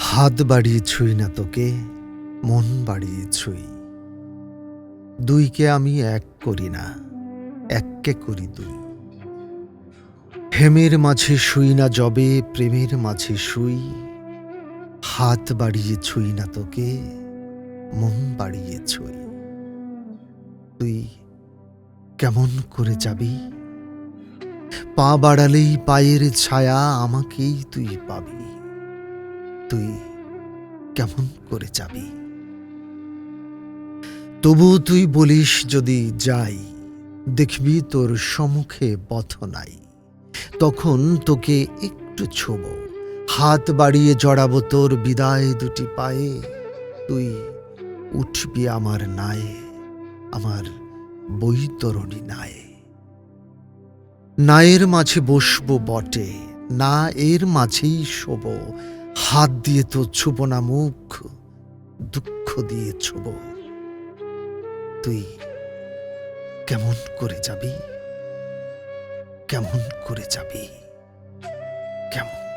হাত বাড়িয়ে ছুঁই না তোকে, মন বাড়িয়ে ছুঁই। দুইকে আমি এক করি না, এককে করি দুই। হেমের মাঝে শুই না জবে প্রেমের মাঝে শুই। হাত বাড়িয়ে ছুঁই না তোকে, মন বাড়িয়ে ছুঁই। তুই কেমন করে যাবি? পা বাড়ালেই পায়ের ছায়া আমাকেই তুই পাবি। তুই কেমন করে যাবি? তবু তুই বলিস যদি যাই, দেখবি তোর সম্মুখে পথ নাই। তখন তোকে একটু ছোব, হাত বাড়িয়ে জড়াবো তোর বিদায় দুটি পায়ে। তুই উঠবি আমার নায়ে, আমার বৈতরণী নায়ে। নায়ের মাঝে বসবো বটে, না এর মাঝেই শোব হাত দিয়ে তো ছুব না, মুখ দুঃখ দিয়ে ছুব। তুই কেমন করে যাবি? কেমন করে যাবি? কেমন